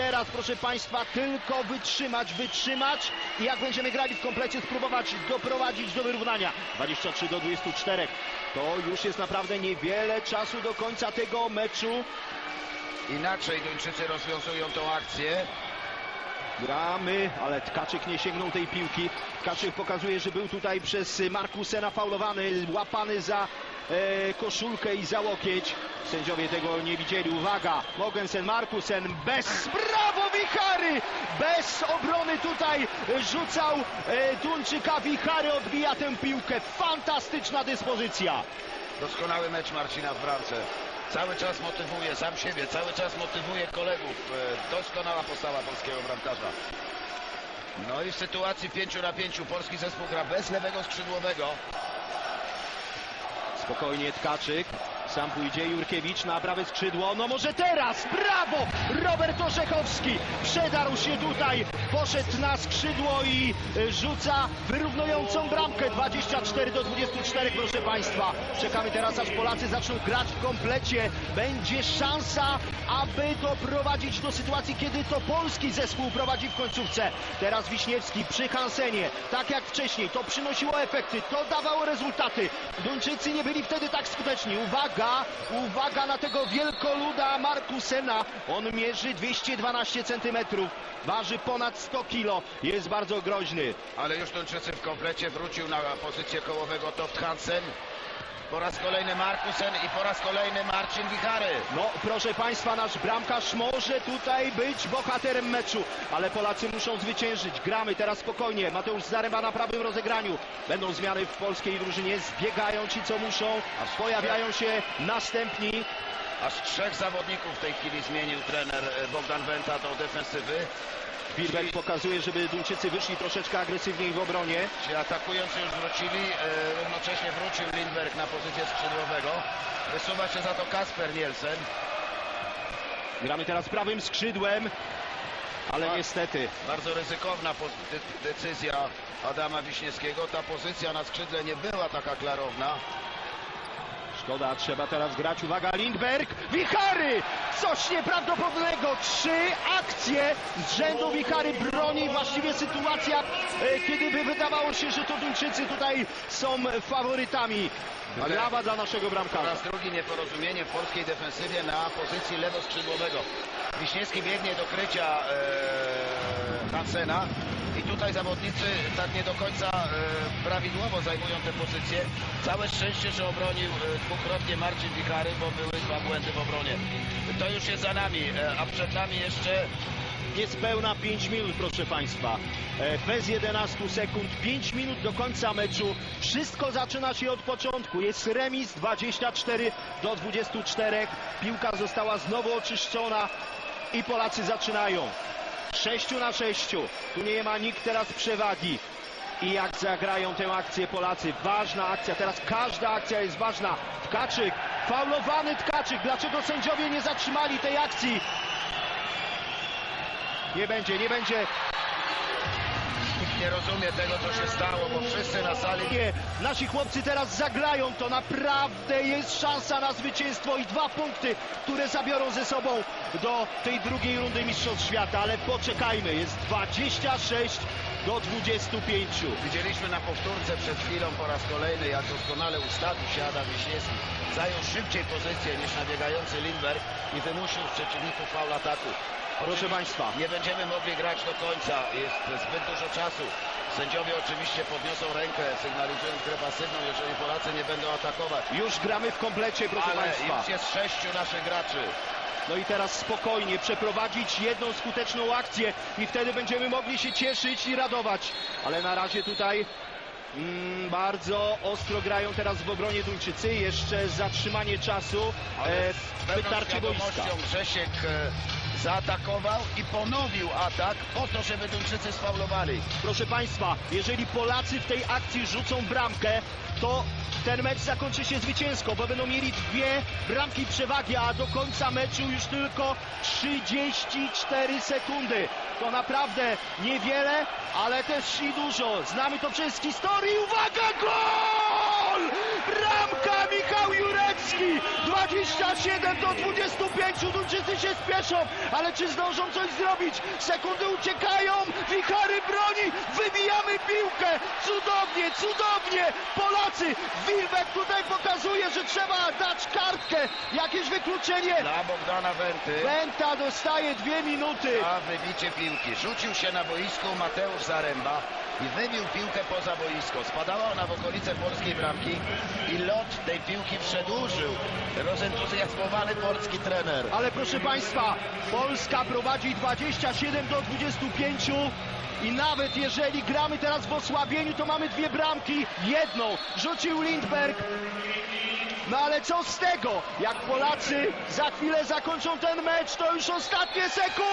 teraz, proszę Państwa, tylko wytrzymać, wytrzymać i jak będziemy grali w komplecie, spróbować doprowadzić do wyrównania. 23 do 24. To już jest naprawdę niewiele czasu do końca tego meczu. Inaczej Duńczycy rozwiązują tą akcję. Gramy, ale Tkaczyk nie sięgnął tej piłki. Tkaczyk pokazuje, że był tutaj przez Markusena faulowany, łapany za koszulkę i za łokieć. Sędziowie tego nie widzieli. Uwaga, Mogensen, Markusen, bez, brawo Wichary! Bez obrony tutaj rzucał e, Duńczyka Wichary, odbija tę piłkę. Fantastyczna dyspozycja. Doskonały mecz Marcina w bramce. Cały czas motywuje sam siebie, cały czas motywuje kolegów. E, Doskonała postawa polskiego bramkarza. No i w sytuacji 5 na 5 polski zespół gra bez lewego skrzydłowego. Spokojnie Tkaczyk. Sam pójdzie Jurkiewicz na prawe skrzydło. No może teraz! Brawo! Robert Orzechowski przedarł się tutaj, poszedł na skrzydło i y, rzuca wyrównującą bramkę 24 do 24, proszę Państwa. Czekamy teraz, aż Polacy zaczną grać w komplecie. Będzie szansa, aby doprowadzić do sytuacji, kiedy to polski zespół prowadzi w końcówce. Teraz Wiśniewski przy Hansenie, tak jak wcześniej. To przynosiło efekty, to dawało rezultaty. Duńczycy nie byli wtedy tak skuteczni. Uwaga, uwaga na tego wielkoluda Markusena. On mierzy 212 centymetrów, waży ponad 100 kilo. Jest bardzo groźny. Ale już Duńczycy w komplecie wrócił na pozycję kołowego Toft Hansen. Po raz kolejny Markusen i po raz kolejny Marcin Wichary. No, proszę Państwa, nasz bramkarz może tutaj być bohaterem meczu, ale Polacy muszą zwyciężyć. Gramy teraz spokojnie. Mateusz Zaryba na prawym rozegraniu. Będą zmiany w polskiej drużynie. Zbiegają ci, co muszą. Pojawiają się następni. Aż trzech zawodników w tej chwili zmienił trener Bogdan Wenta do defensywy. Wilbek pokazuje, żeby Duńczycy wyszli troszeczkę agresywniej w obronie. Ci atakujący już wrócili, e, równocześnie wrócił Lindberg na pozycję skrzydłowego. Wysuwa się za to Kasper Nielsen. Gramy teraz prawym skrzydłem, ale niestety Bardzo ryzykowna decyzja Adama Wiśniewskiego. Ta pozycja na skrzydle nie była taka klarowna. Szkoda, trzeba teraz grać. Uwaga, Lindberg, Wichary! Coś nieprawdopodobnego. Trzy akcje z rzędu Wichary broni. Właściwie sytuacja, e, kiedy by wydawało się, że to Duńczycy tutaj są faworytami. Brawa dla naszego Po bramkarza. raz drugi nieporozumienie w polskiej defensywie na pozycji lewoskrzydłowego. Wiśniewski biegnie do krycia e, Hansena tutaj zawodnicy tak nie do końca e, prawidłowo zajmują te pozycje. Całe szczęście, że obronił e, dwukrotnie Marcin Wichary, bo były dwa błędy w obronie. To już jest za nami, e, a przed nami jeszcze Niespełna 5 minut, proszę Państwa. Bez 11 sekund, 5 minut do końca meczu. Wszystko zaczyna się od początku. Jest remis 24 do 24. Piłka została znowu oczyszczona i Polacy zaczynają. 6 na 6. Tu nie ma nikt teraz przewagi. I jak zagrają tę akcję Polacy? Ważna akcja, teraz każda akcja jest ważna. Tkaczyk, faulowany Tkaczyk. Dlaczego sędziowie nie zatrzymali tej akcji? Nie będzie, nie będzie. Nie rozumie tego, co się stało, bo wszyscy na sali Nie, nasi chłopcy teraz zagrają to. Naprawdę jest szansa na zwycięstwo i dwa punkty, które zabiorą ze sobą do tej drugiej rundy Mistrzostw Świata. Ale poczekajmy, jest 26 do 25. Widzieliśmy na powtórce przed chwilą po raz kolejny, jak doskonale ustawił się Adam Wiśniewski. Zajął szybciej pozycję niż nabiegający Lindberg i wymusił z przeciwników faul ataku. Proszę Państwa. Nie będziemy mogli grać do końca, jest zbyt dużo czasu. Sędziowie oczywiście podniosą rękę, sygnalizując grę pasywną, jeżeli Polacy nie będą atakować. Już gramy w komplecie, proszę Ale Państwa. już jest sześciu naszych graczy. No i teraz spokojnie przeprowadzić jedną skuteczną akcję i wtedy będziemy mogli się cieszyć i radować. Ale na razie tutaj mm, bardzo ostro grają teraz w obronie Duńczycy. Jeszcze zatrzymanie czasu. Ale E, z wytarcie boiska. Grzesiek e, zaatakował i ponowił atak po to, żeby Duńczycy sfaulowali. Proszę Państwa, jeżeli Polacy w tej akcji rzucą bramkę, to ten mecz zakończy się zwycięsko, bo będą mieli dwie bramki przewagi, a do końca meczu już tylko 34 sekundy. To naprawdę niewiele, ale też i dużo. Znamy to przez historię. Uwaga, gol! 27 do 25, Duńczycy się spieszą, ale czy zdążą coś zrobić? Sekundy uciekają, Wichary broni, wybijamy piłkę! Cudownie, cudownie! Polacy! Wilbek tutaj pokazuje, że trzeba dać kartkę, jakieś wykluczenie. Dla Bogdana Wenty. Benta dostaje dwie minuty. A wybicie piłki. Rzucił się na boisku Mateusz Zaręba i wybił piłkę poza boisko. Spadała ona w okolice polskiej bramki i lot tej piłki przedłużył rozentuzjazmowany polski trener. Ale proszę Państwa, Polska prowadzi 27 do 25 i nawet jeżeli gramy teraz w osłabieniu, to mamy dwie bramki. Jedną rzucił Lindberg. No ale co z tego? Jak Polacy za chwilę zakończą ten mecz, to już ostatnie sekundy.